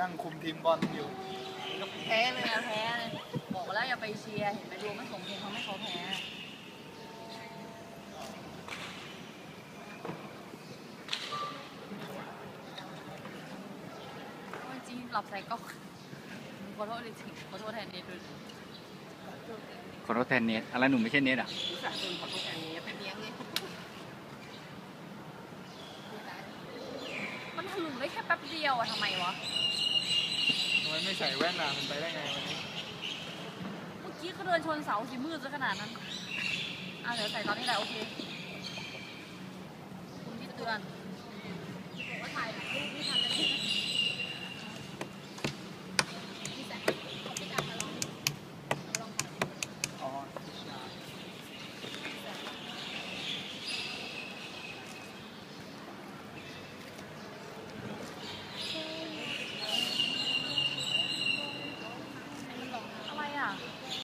นั่งคุมทีมบอลอยู่แพ้เลยนะแพ้เลยบอกแล้วอย่าไปเชียร์เห็นไหมดูไม่สมเพชทำให้เขาแพ้จริงหลับใส่ก็ขอโทษจริงขอโทษแทนเดทด้วยขอโทษแทนเนทอะไรหนูไม่ใช่เนทอะสาห์โดนขอโทษแทนเดทเป็นเลี้ยงเลยมันถลุงได้แค่แป๊บเดียวอะทำไมวะ ไม่ใส่แว่นน่ะมันไปได้ไงเมื่อกี้เขาเดินชนเสาสีมืดซะขนาดนั้นอะเดี๋ยวใส่ตอนนี้แหละโอเค คุณที่เตือนบอกว่าถ่ายรูปไม่ถ่าย